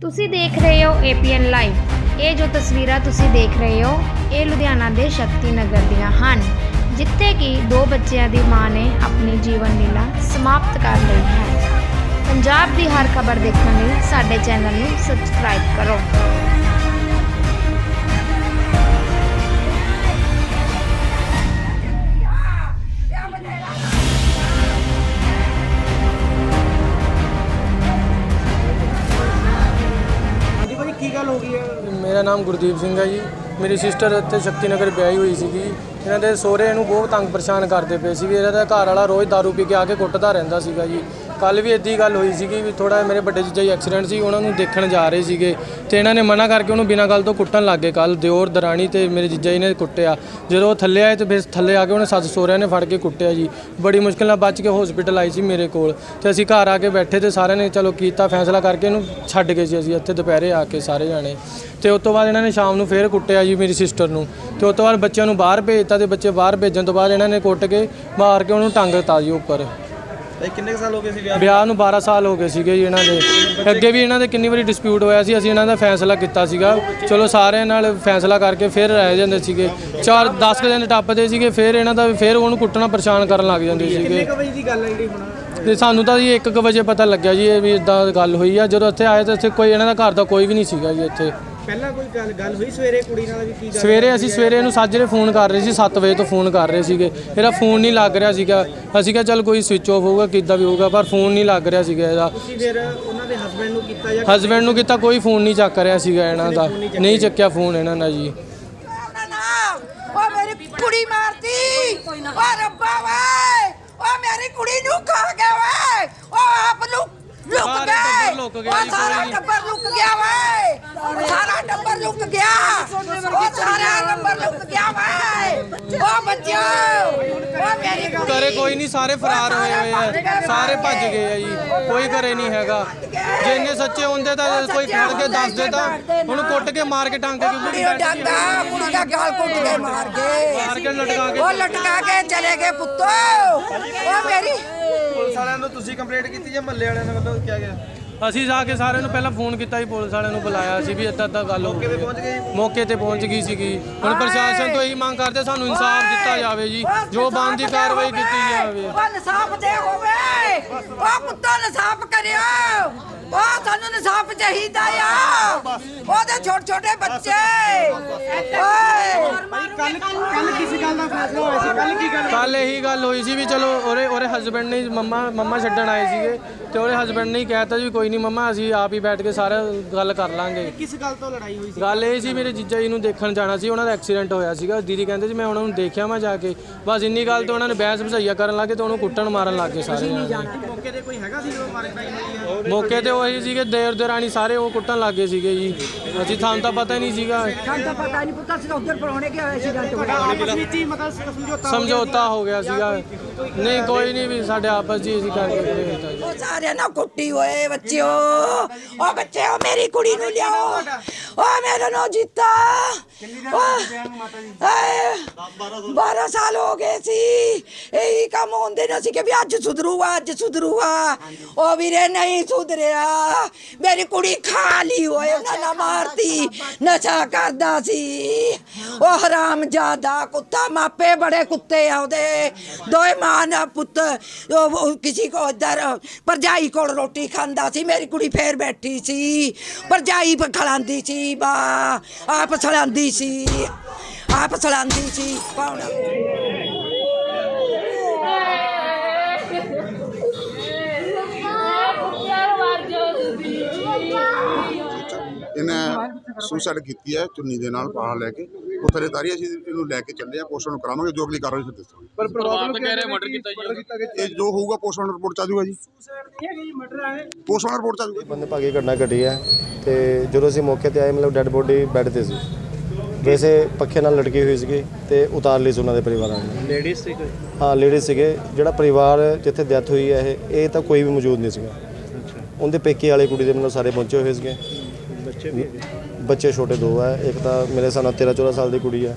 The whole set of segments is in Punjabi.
ਤੁਸੀਂ ਦੇਖ ਰਹੇ ਹੋ APN ਲਾਈਵ ਇਹ ਜੋ ਤਸਵੀਰਾਂ ਤੁਸੀਂ ਦੇਖ ਰਹੇ ਹੋ, ਇਹ ਲੁਧਿਆਣਾ ਦੇ ਸ਼ਕਤੀ ਨਗਰ ਦੀਆਂ ਹਨ, ਜਿੱਥੇ ਕਿ ਦੋ ਬੱਚਿਆਂ ਦੀ ਮਾਂ ਨੇ ਆਪਣੀ ਜੀਵਨ ਲੀਲਾ ਸਮਾਪਤ ਕਰ ਲਈ ਹੈ। ਪੰਜਾਬ ਦੀ ਹਰ ਖਬਰ ਦੇਖਣ ਲਈ ਸਾਡੇ ਚੈਨਲ ਨੂੰ ਸਬਸਕ੍ਰਾਈਬ ਕਰੋ। ਹੋ ਗਈ ਹੈ ਮੇਰਾ ਨਾਮ ਗੁਰਦੀਪ ਸਿੰਘ ਹੈ ਜੀ। ਮੇਰੀ ਸਿਸਟਰ ਇੱਥੇ ਸ਼ਕਤੀ ਨਗਰ ਵਿਆਹੀ ਹੋਈ ਸੀਗੀ। ਇਹਨਾਂ ਦੇ ਸਹੁਰੇ ਇਹਨੂੰ ਬਹੁਤ ਤੰਗ ਪਰੇਸ਼ਾਨ ਕਰਦੇ ਪਏ ਸੀ ਵੀ ਇਹਦਾ ਘਰ ਵਾਲਾ ਰੋਜ਼ दारू ਪੀ ਕੇ ਆ ਕੇ ਕੁੱਟਦਾ ਰਹਿੰਦਾ ਸੀਗਾ ਜੀ। ਕੱਲ ਵੀ ਇੱਦੀ ਗੱਲ ਹੋਈ ਸੀਗੀ ਵੀ ਥੋੜਾ ਮੇਰੇ ਵੱਡੇ ਜੀਜਾ ਜੀ ਐਕਸੀਡੈਂਟ ਸੀ, ਉਹਨਾਂ ਨੂੰ ਦੇਖਣ ਜਾ ਰਹੇ ਸੀਗੇ ਤੇ ਇਹਨਾਂ ਨੇ ਮਨਾ ਕਰਕੇ ਉਹਨੂੰ ਬਿਨਾਂ ਗੱਲ ਤੋਂ ਕੁੱਟਣ ਲੱਗ ਗਏ ਕੱਲ ਦਿਓਰ, ਦਰਾਣੀ ਤੇ ਮੇਰੇ ਜੀਜਾ ਜੀ ਨੇ ਕੁੱਟਿਆ। ਜਦੋਂ ਉਹ ਥੱਲੇ ਆਏ ਤੇ ਫਿਰ ਥੱਲੇ ਆ ਕੇ ਉਹਨੇ ਸੱਸ ਸਹੁਰਿਆਂ ਨੇ ਫੜ ਕੇ ਕੁੱਟਿਆ ਜੀ। ਬੜੀ ਮੁਸ਼ਕਿਲ ਨਾਲ ਬਚ ਕੇ ਹਸਪੀਟਲ ਆਈ ਸੀ ਮੇਰੇ ਕੋਲ ਤੇ ਅਸੀਂ ਘਰ ਆ ਕੇ ਬੈਠੇ ਤੇ ਸਾਰਿਆਂ ਨੇ ਚਲੋ ਕੀਤਾ ਫੈਸਲਾ ਕਰਕੇ ਇਹਨੂੰ ਛੱਡ ਗਏ ਸੀ ਅਸੀਂ ਇੱਥੇ ਦੁਪਹਿਰੇ ਆ ਕੇ ਸਾਰੇ ਜਾਣੇ। ਤੇ ਉਸ ਤੋਂ ਬਾਅਦ ਇਹਨਾਂ ਨੇ ਸ਼ਾਮ ਨੂੰ ਫੇਰ ਕੁੱਟਿਆ ਜੀ ਮੇਰੀ ਸਿਸਟਰ ਨੂੰ। ਤੇ ਉਸ ਤੋਂ ਬਾਅਦ ਬੱਚਿਆਂ ਨੂੰ ਬਾਹਰ ਭੇਜਤਾ ਤੇ ਬੱਚੇ ਬਾਹਰ ਭੇਜਣ ਤੋਂ ਬਾਅਦ ਇਹਨਾਂ ਨੇ ਕੁੱਟ ਕੇ ਮਾਰ ਕੇ ਉਹਨੂੰ ਟੰਗ ਦਿੱਤਾ ਜੀ ਉੱਪਰ। ਇਹ ਕਿੰਨੇ ਕੁ ਸਾਲ ਹੋ ਗਏ ਸੀ ਵਿਆਹ ਵਿਆਹ ਨੂੰ 12 ਸਾਲ ਹੋ ਗਏ ਸੀਗੇ ਜੀ ਇਹਨਾਂ ਦੇ। ਅੱਗੇ ਵੀ ਇਹਨਾਂ ਦੇ ਕਿੰਨੀ ਵਾਰੀ ਡਿਸਪਿਊਟ ਹੋਇਆ ਸੀ ਅਸੀਂ ਇਹਨਾਂ ਦਾ ਫੈਸਲਾ ਕੀਤਾ ਸੀਗਾ। ਚਲੋ ਸਾਰਿਆਂ ਨਾਲ ਫੈਸਲਾ ਕਰਕੇ ਫਿਰ ਰਹਿ ਜਾਂਦੇ ਸੀਗੇ। ਚਾਰ 10 ਕੁ ਦਿਨ ਟੱਪਦੇ ਸੀਗੇ ਫਿਰ ਇਹਨਾਂ ਦਾ ਫਿਰ ਉਹਨੂੰ ਕੁੱਟਣਾ ਪਰੇਸ਼ਾਨ ਕਰਨ ਲੱਗ ਜਾਂਦੇ ਕਿੰਨੇ ਸੀਗੇ। ਕੁ ਵਜੇ ਦੀ ਗੱਲ ਹੈ ਜਿਹੜੀ ਹੁਣ? ਤੇ ਸਾਨੂੰ ਤਾਂ ਜੀ 1 ਵਜੇ ਪਤਾ ਲੱਗਿਆ ਜੀ ਇਹ ਵੀ ਇਦਾਂ ਗੱਲ ਹੋਈ ਆ। ਜਦੋਂ ਇੱਥੇ ਆਏ ਤਾਂ ਇੱਥੇ ਕੋਈ ਇਹਨਾਂ ਦਾ ਘਰ ਦਾ ਕੋਈ ਵੀ ਨਹੀਂ ਸੀਗਾ ਜੀ ਇੱਥੇ। ਪਹਿਲਾਂ ਕੋਈ ਗੱਲ ਗੱਲ ਹੋਈ ਸਵੇਰੇ ਕੁੜੀ ਨਾਲ ਵੀ ਕੀ ਗੱਲ ਸਵੇਰੇ ਅਸੀਂ ਸਵੇਰੇ ਇਹਨੂੰ ਸਾਜਰੇ ਫੋਨ ਕਰ ਰਹੇ ਸੀ 7 ਵਜੇ ਤੋਂ ਫੋਨ ਕਰ ਰਹੇ ਸੀਗੇ। ਇਹਦਾ ਫੋਨ ਨਹੀਂ ਲੱਗ ਰਿਹਾ ਸੀਗਾ। ਅਸੀਂ ਕਿਹਾ ਚੱਲ ਕੋਈ ਸਵਿਚ ਆਫ ਹੋਊਗਾ ਕਿੱਦਾਂ ਵੀ ਹੋਊਗਾ ਪਰ ਫੋਨ ਨਹੀਂ ਲੱਗ ਰਿਹਾ ਸੀਗਾ ਇਹਦਾ। ਤੁਸੀਂ ਫਿਰ ਉਹਨਾਂ ਦੇ ਹਸਬੰਡ ਨੂੰ ਕੀਤਾ ਜਾਂ ਹਸਬੈਂਡ ਨੂੰ ਕੀਤਾ ਕੋਈ ਫੋਨ ਨਹੀਂ ਚੱਕ ਰਿਹਾ ਸੀਗਾ ਇਹਨਾਂ ਦਾ। ਨਹੀਂ ਚੱਕਿਆ। ਫੋਨ ਇਹਨਾਂ ਦਾ ਜੀ। ਨਾ ਉਹ ਮੇਰੀ ਕੁੜੀ ਮਾਰਤੀ। ਉਹ ਰੱਬਾ ਵੇ ਉਹ ਮੇਰੀ ਕੁੜੀ ਨੂੰ ਖਾ ਗਿਆ ਵੇ ਨੂੰ ਲੁਕ ਸਾਰੇ ਗਏ। ਟੱਬਰ ਲੁੱਕ ਗਿਆ ਉਹ ਜੀ, ਸਾਰਾ ਕੋਈ- ਟੱਬਰ ਲੁਕ ਗਿਆ ਵੇ ਸਾਰਾ ਟੱਬਰ ਲੁਕ ਗਿਆ। ਉਹ ਸਾਰਾ ਟੱਬਰ ਲੁਕ ਗਿਆ ਵੇ ਉਹ ਬੱਚਿਓ ਉਹ ਮੇਰੀ ਕੁੜੀ। ਘਰੇ ਕੋਈ ਨਹੀਂ ਸਾਰੇ ਫਰਾਰ ਹੋਏ ਹੋਏ ਆ। ਸਾਰੇ ਭੱਜ ਗਏ ਆ ਜੀ। ਕੋਈ ਘਰੇ ਨਹੀਂ ਹੈਗਾ। ਜੇ ਇੰਨੇ ਸੱਚੇ ਹੁੰਦੇ ਤਾਂ ਕੋਈ ਖੜ ਕੇ ਦੱਸ ਦੇ ਤਾਂ ਉਹਨੂੰ ਕੁੱਟ ਕੇ ਮਾਰ ਕੇ ਟਾਂਗੇ ਉਹ ਕੁੜੀ ਉਹ ਡਾਂਗਾ ਕੁੜੀ ਦਾ ਗਾਲ ਕੁੱਟ ਕੇ ਮਾਰ ਗਏ। ਮਾਰ ਕੇ ਲਟਕਾ ਕੇ ਉਹ ਲਟਕਾ ਕੇ ਚਲੇ ਗਏ ਪੁੱਤੋ। ਉਹ ਮੇਰੀ ਪੁਲਿਸ ਵਾਲਿਆਂ ਨੂੰ ਤੁਸੀਂ ਕੰਪਲੇਂਟ ਕੀਤੀ ਜਾਂ ਮਹੱਲੇ ਵਾਲਿਆਂ ਨੇ ਵੱਲੋਂ ਕਿਹਾ ਗਿਆ? ਅਸੀਂ ਜਾ ਕੇ ਸਾਰਿਆਂ ਨੂੰ ਪਹਿਲਾਂ ਫੋਨ ਕੀਤਾ ਜੀ ਪੁਲਿਸ ਵਾਲਿਆਂ ਨੂੰ ਬੁਲਾਇਆ ਸੀ ਵੀ ਇੱਦਾਂ ਇੱਦਾਂ ਗੱਲ ਹੋ ਗਈ। ਕਿਵੇਂ ਪਹੁੰਚ ਗਏ ਮੌਕੇ ਤੇ ਪਹੁੰਚ ਗਈ ਸੀਗੀ। ਹੁਣ ਪ੍ਰਸ਼ਾਸਨ ਤੋਂ ਇਹੀ ਮੰਗ ਕਰਦੇ ਸਾਨੂੰ ਇਨਸਾਫ ਦਿੱਤਾ ਜਾਵੇ ਜੀ। ਜੋ ਬਣਦੀ ਕਾਰਵਾਈ ਕੀਤੀ ਜਾਵੇ। ਉਹ ਇਨਸਾਫ ਦੇ ਹੋਵੇ। ਉਹ ਪੁੱਤਾਂ ਇਨਸਾਫ ਕਰਿਓ। ਉਹ ਸਾਨੂੰ ਇਨਸਾਫ ਚਾਹੀਦਾ ਆ। ਉਹਦੇ ਛੋਟੇ ਛੋਟੇ ਬੱਚੇ। ਓਏ ਕੱਲ ਕੱਲ ਕਿਸੇ ਗੱਲ ਦਾ ਫੈਸਲਾ ਹੋਇਆ ਸੀ ਕੱਲ ਕੀ ਗੱਲ ਕੱਲ ਇਹੀ ਗੱਲ ਹੋਈ ਸੀ ਵੀ ਚਲੋ ਉਹਦੇ ਉਹਦੇ ਹਸਬੰਡ ਨੇ ਮੰਮਾ ਮੰਮਾ ਛੱਡਣ ਆਏ ਸੀਗੇ ਤੇ ਉਹਦੇ ਹਸਬੰਡ ਨੇ ਕਹਿਤਾ ਜੀ ਕੋਈ ਨਹੀਂ ਮੰਮਾ ਅਸੀਂ ਆਪ ਹੀ ਬੈਠ ਕੇ ਸਾਰਾ ਗੱਲ ਕਰ ਲਾਂਗੇ। ਕਿਸ ਗੱਲ ਤੋਂ ਲੜਾਈ ਹੋਈ ਸੀ? ਗੱਲ ਇਹ ਸੀ ਮੇਰੇ ਜੀਜਾ ਜੀ ਨੂੰ ਦੇਖਣ ਜਾਣਾ ਸੀ ਉਹਨਾਂ ਦਾ ਐਕਸੀਡੈਂਟ ਹੋਇਆ ਸੀਗਾ। ਦੀਦੀ ਕਹਿੰਦੇ ਸੀ ਮੈਂ ਉਹਨਾਂ ਨੂੰ ਦੇਖਿਆ ਮੈਂ ਜਾ ਕੇ। ਬਸ ਇੰਨੀ ਗੱਲ ਤੋਂ ਉਹਨਾਂ ਨੇ ਬਹਿਸ ਭਸਈਆ ਕਰਨ ਲੱਗੇ ਤੇ ਉਹਨੂੰ ਕੁੱਟਣ ਮਾਰਨ ਲੱਗੇ ਸਾਰੇ। ਜਾਣੇ। ਮੌਕੇ ਤੇ ਕੋਈ ਹੈਗਾ ਸੀ ਜਦੋਂ ਮਾਰ ਹੋਈ ਹੈ ਮੌਕੇ ਤੇ ਉਹੀ ਸੀਗੇ ਦੇਰ ਦਰਾਣੀ ਸਾਰੇ ਉਹ ਕੁੱਟਣ ਲੱਗੇ ਸੀਗੇ ਜੀ। ਅਸੀਂ ਤੁਹਾਨੂੰ ਤਾਂ ਪਤਾ ਹੀ ਨਹੀਂ ਸੀਗਾ। ਸਾਨੂੰ ਤਾਂ ਪਤਾ ਨਹੀਂ ਪੁੱਤਾਂ ਸੀ ਉਧਰ ਪਰੌਣੇ ਕਿ ਹੋਏ ਸੀ ਗੱਲ ਤੁਹਾਡਾ ਆਪਸ ਵਿੱਚ ਹੀ ਮਤਲਬ ਸਮਝੌਤਾ ਸਮਝੌਤਾ ਹੋ ਗਿਆ ਸੀਗਾ। ਨਹੀਂ ਕੋਈ ਨਹੀਂ ਵੀ ਸਾਡੇ ਆਪਸ ਜੀ ਅਸੀਂ ਕਰਕੇ ਗਏ ਹੋਏ ਜੀ। ਉਹ ਸਾਰਿਆਂ ਨਾਲ ਕੁੱਟੀ ਹੋਏ ਬੱਚਿਓ। ਉਹ ਬੱਚਿਓ ਮੇਰੀ ਕੁੜੀ ਨੂੰ ਲਿਆਓ। ਉਹ ਮੇਰੇ ਨੂੰ ਜੀਤਾ ਹਾਏ 12 ਸਾਲ। ਹੋ ਗਏ ਸੀ। ਇਹੀ ਕੰਮ ਹੁੰਦੇ ਨੇ ਸੀ ਕਿ ਵੀ ਅੱਜ ਸੁਧਰੂਗਾ ਅੱਜ ਸੁਧਰੂਗਾ। ਉਹ ਵੀਰੇ ਨਹੀਂ ਸੁਧਰਿਆ। ਮੇਰੀ ਕੁੜੀ ਖਾ ਲਈ ਹੋਏ ਉਹਨਾਂ ਨਾਲ ਮਾਰਤੀ ਨਸ਼ਾ ਕਰਦਾ ਸੀ। ਉਹ ਹਰਾਮ ਜਾਦਾ ਕੁੱਤਾ ਮਾਪੇ ਬੜੇ ਕੁੱਤੇ ਆ ਉਹਦੇ। ਦੋਏ ਮਾਂ ਨਾ ਪੁੱਤ ਉਹ ਉਹ ਕਿਸੇ ਕੋ ਇਧਰ ਪਰਜਾਈ ਕੋਲ ਰੋਟੀ ਖਾਂਦਾ ਸੀ। ਮੇਰੀ ਕੁੜੀ ਫੇਰ ਬੈਠੀ ਸੀ। ਪਰਜਾਈ ਖਲਾਂਦੀ ਸੀ। ਬਾ ਆਪ ਸਲਾਂਦੀ ਸੀ ਆਪ ਸਲਾਂਦੀ ਸੀ ਪਾਉਣਾ ਇਹਨੇ ਸੁਸਾਈਡ ਕੀਤੀ ਹੈ ਚੁੰਨੀ ਦੇ ਨਾਲ ਬਾਹਰ ਲੈ ਕੇ ਉਹ ਥਲੇ ਤਾਰੀ ਅਸੀਂ ਇਹਨੂੰ ਲੈ ਕੇ ਚੱਲੇ ਆ ਪੋਸਟਮਾਰਟਮ ਨੂੰ ਕਰਾਵਾਂਗੇ ਜੋ ਅਗਲੀ ਕਾਰਵਾਈ ਫਿਰ ਦੱਸਾਂਗੇ। ਪਰ ਪਰਿਵਾਰ ਨੂੰ ਕਹਿ ਰਹੇ ਮਰਡਰ ਕੀਤਾ ਜੀ ਇਹ ਜੋ ਹੋਊਗਾ ਪੋਸਟਮਾਰਟਮ ਰਿਪੋਰਟ ਚ ਆ ਜਾਊਗਾ ਜੀ ਪੋਸਟਮਾਰਟਮ ਰਿਪੋਰਟ ਚ ਆ ਜਾਊਗਾ ਬੰਦੇ ਭਾਗੀ ਘਟਨਾ ਘਟੀ ਹੈ ਤੇ ਜਦੋਂ ਅਸੀਂ ਮੌਕੇ ਤੇ ਆਏ ਮਤਲਬ ਡੈੱਡ ਬੋਡੀ ਬੈੱਡ ਤੇ ਸੀ। ਵੈਸੇ ਪੱਖੇ ਨਾਲ ਲਟਕੀ ਹੋਈ ਸੀਗੀ ਤੇ ਉਤਾਰ ਲਈ ਸੀ ਉਹਨਾਂ ਦੇ ਪਰਿਵਾਰਾਂ ਨੇ। ਲੇਡੀਜ਼ ਸੀ ਕੋਈ ਹਾਂ ਲੇਡੀ ਸੀਗੇ। ਜਿਹੜਾ ਪਰਿਵਾਰ ਜਿੱਥੇ ਡੈਥ ਹੋਈ ਹੈ ਇਹ ਇਹ ਤਾਂ ਕੋਈ ਵੀ ਮੌਜੂਦ ਨਹੀਂ ਸੀਗਾ। ਉਹਦੇ ਪੇਕੇ ਵਾਲੇ ਕੁੜੀ ਦੇ ਮਤਲਬ ਸਾਰੇ ਪਹੁੰਚੇ ਹੋਏ ਸੀਗੇ। ਬੱਚੇ ਵੀ ਬੱਚੇ ਛੋਟੇ ਦੋ ਹੈ ਇੱਕ ਤਾਂ ਮੇਰੇ ਹਿਸਾਬ ਨਾਲ 13 14 ਸਾਲ ਦੀ ਕੁੜੀ ਹੈ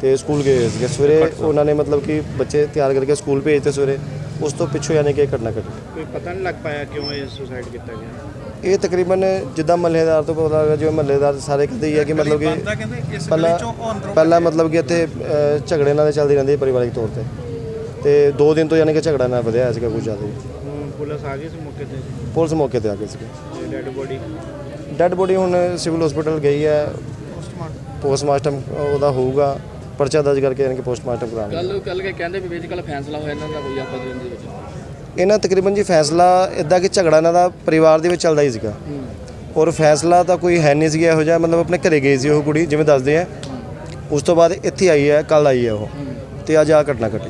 ਤੇ ਸਕੂਲ ਗਏ ਹੋਏ ਸੀਗੇ। ਸਵੇਰੇ ਉਹਨਾਂ ਨੇ ਮਤਲਬ ਕਿ ਬੱਚੇ ਤਿਆਰ ਕਰਕੇ ਸਕੂਲ ਭੇਜਤੇ ਸਵੇਰੇ ਉਸ ਤੋਂ ਪਿੱਛੋਂ ਯਾਨੀ ਕਿ ਇਹ ਘਟਨਾ ਘਟੀ। ਕੋਈ ਪਤਾ ਨਹੀਂ ਲੱਗ ਪਾਇਆ ਕਿਉਂ ਇਹ ਸੁਸਾਈਡ ਕੀਤਾ ਗਿਆ? ਇਹ ਤਕਰੀਬਨ ਜਿੱਦਾਂ ਮਹੱਲੇਦਾਰ ਤੋਂ ਪਤਾ ਲੱਗਾ ਜਿਵੇਂ ਮਹੱਲੇਦਾਰ ਸਾਰੇ ਕਹਿੰਦੇ ਹੀ ਆ ਕਿ ਮਤਲਬ ਕਿ ਪਹਿਲਾਂ ਪਹਿਲਾਂ ਮਤਲਬ ਕਿ ਇੱਥੇ ਝਗੜੇ ਨਾਲ ਚੱਲਦੀ ਰਹਿੰਦੀ ਹੈ ਪਰਿਵਾਰਿਕ ਤੌਰ ਤੇ। ਤੇ ਦੋ ਦਿਨ ਤੋਂ ਯਾਨੀ ਕਿ ਝਗੜਾ ਨਾ ਵਧਿਆ ਸੀਗਾ ਕੁਝ ਜ਼ਿਆਦਾ। ਹੀ ਪੁਲਿਸ ਆ ਗਈ ਸੀ ਮੌਕੇ ਤੇ? ਪੁਲਿਸ ਮੌਕੇ ਤੇ ਆ ਗਈ ਸੀ ਡੈਡ ਬੋਡੀ ਡੈੱਡ ਬੋਡੀ ਹੁਣ ਸਿਵਲ ਹਸਪੀਟਲ ਗਈ ਹੈ। ਪੋਸਟਮਾਰਟਮ ਉਹਦਾ ਹੋਊਗਾ। ਪਰਚਾ ਦਰਜ ਕਰਕੇ ਯਾਨੀ ਕਿ ਪੋਸਟਮਾਰਟਮ ਕਰਾਉਣਗੇ ਕੱਲ ਕੱਲ ਕੇ ਕਹਿੰਦੇ ਵੀ ਵਿੱਚ ਕੱਲ ਫੈਸਲਾ ਹੋਇਆ ਇਹਨਾਂ ਦਾ ਕੋਈ ਆਪਸ ਦੇ ਵਿੱਚ। ਇਹਨਾਂ ਤਕਰੀਬਨ ਜੀ ਫੈਸਲਾ ਇਦਾਂ ਕਿ ਝਗੜਾ ਇਹਨਾਂ ਦਾ ਪਰਿਵਾਰ ਦੇ ਵਿੱਚ ਚੱਲਦਾ ਹੀ ਸੀਗਾ। ਔਰ ਫੈਸਲਾ ਤਾਂ ਕੋਈ ਹੈ ਨਹੀਂ ਸੀਗਾ ਇਹੋ ਜਿਹਾ। ਮਤਲਬ ਆਪਣੇ ਘਰੇ ਗਈ ਸੀ ਉਹ ਕੁੜੀ ਜਿਵੇਂ ਦੱਸਦੇ ਆ। ਉਸ ਤੋਂ ਬਾਅਦ ਇੱਥੇ ਆਈ ਹੈ ਕੱਲ ਆਈ ਹੈ ਉਹ। ਤੇ ਅੱਜ ਆ ਘਟਨਾ ਘਟੀ।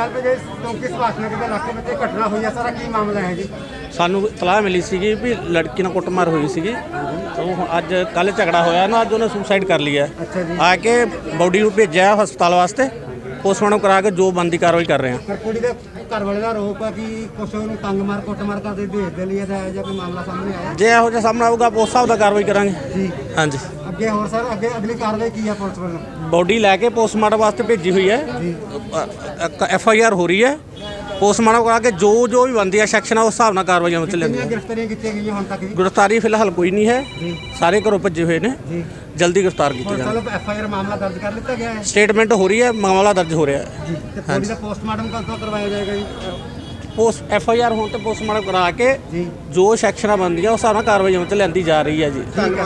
ਚੌਂਕੀ ਸੁਭਾਸ਼ਨਗਰ ਦੇ ਇਲਾਕੇ ਵਿੱਚ ਇਹ ਘਟਨਾ ਹੋਈ ਹੈ ਸਾਰਾ ਕੀ ਮਾਮਲਾ ਹੈ ਜੀ? ਸਾਨੂੰ ਇਤਲਾਹ ਮਿਲੀ ਸੀਗੀ ਵੀ ਲੜਕੀ ਨਾਲ ਕੁੱਟਮਾਰ ਹੋਈ ਸੀਗੀ। ਤਾਂ ਉਹ ਅੱਜ ਕੱਲ ਝਗੜਾ ਹੋਇਆ ਨਾ ਅੱਜ ਉਹਨੇ ਸੁਸਾਈਡ ਕਰ ਲਿਆ ਅੱਛਾ ਜੀ। ਆ ਕੇ ਬਾਡੀ ਨੂੰ ਭੇਜਿਆ ਹਸਪਤਾਲ ਵਾਸਤੇ ਪੋਸਟਮਾਰਟਮ ਕਰਾ ਕੇ ਜੋ ਬੰਦੀ ਕਾਰਵਾਈ ਕਰ ਰਹੇ ਹਾਂ। ਪਰ ਕੁੜੀ ਦੇ ਘਰ ਵਾਲੇ ਦਾ ਆਰੋਪ ਹੈ ਕਿ ਕੁਛ ਉਹਨੂੰ ਤੰਗ ਮਾਰ ਕੁੱਟ ਮਾਰ ਕਰਦੇ ਦੇਸ਼ ਦੇ ਲਈ ਇਹਦਾ ਇਹੋ ਜਿਹਾ ਕੋਈ ਮਾਮਲਾ ਸਾਹਮਣੇ ਆਇਆ? ਜੇ ਇਹੋ ਜਿਹਾ ਸਾਹਮਣੇ ਆਊਗਾ ਉਸ ਹਿਸਾਬ ਦਾ ਕਾਰਵਾਈ ਕਰਾਂਗੇ। ਜੀ। ਹਾਂਜੀ। ਅੱਗੇ ਹੋਰ ਸਰ ਅੱਗੇ ਅਗਲੀ ਕਾਰਵਾਈ ਕੀ ਹੈ ਪੁਲਿਸ ਵੱਲੋਂ? ਬਾਡੀ ਲੈ ਕੇ ਪੋਸਟਮਾਰਟਮ ਵਾਸਤੇ ਭੇਜੀ ਹੋਈ ਹੈ। ਐਫ ਆਈ ਆਰ ਹੋ ਰਹੀ ਹੈ। ਪੋਸਟਮਾਰਟਮ ਕਰਾ ਕੇ ਜੋ ਜੋ ਵੀ ਬੰਦੀ ਸੈਕਸ਼ਨ ਆ ਉਸ ਹਿਸਾਬ ਨਾਲ ਕਾਰਵਾਈਆਂ ਵਿੱਚ ਕਿੰਨੀਆਂ ਲੈਂਦੇ ਗ੍ਰਿਫਤਾਰੀਆਂ ਕੀਤੀਆਂ ਗਈਆਂ ਹੁਣ ਤੱਕ ਜੀ? ਗ੍ਰਿਫਤਾਰੀ ਫਿਲਹਾਲ ਕੋਈ ਨਹੀਂ ਹੈ। ਜੀ। ਸਾਰੇ ਘਰੋਂ ਭੱਜੇ ਹੋਏ ਨੇ। ਜੀ। ਜਲਦੀ ਗ੍ਰਿਫਤਾਰ ਕੀਤੇ ਜਾਣ। ਚਲੋ ਐਫ ਆਈ ਆਰ ਮਾਮਲਾ ਦਰਜ ਕਰ ਲਿੱਤਾ ਗਿਆ ਹੈ। ਸਟੇਟਮੈਂਟ ਹੋ ਰਹੀ ਹੈ ਮਾਮਲਾ ਦਰਜ ਹੋ ਰਿਹਾ ਹੈ। ਜੀ ਤੇ ਦਾ ਪੋਸਟਮਾਰਟਮ ਕਦੋਂ ਕਰਵਾਇਆ ਜਾਏਗਾ ਜੀ? ਪੋਸਟ ਐਫ ਆਈ ਆਰ ਹੋਣ ਤੇ ਪੋਸਟਮਾਰਟਮ ਕਰਾ ਕੇ ਜੀ। ਸੈਕਸ਼ਨਾਂ ਬਣਦੀਆਂ ਉਸ ਹਿਸਾਬ ਨਾਲ ਕਾਰਵਾਈ ਵਿੱਚ ਲੈਂਦੀ ਜਾ ਰਹੀ ਹੈ ਜੀ। ਹੈ।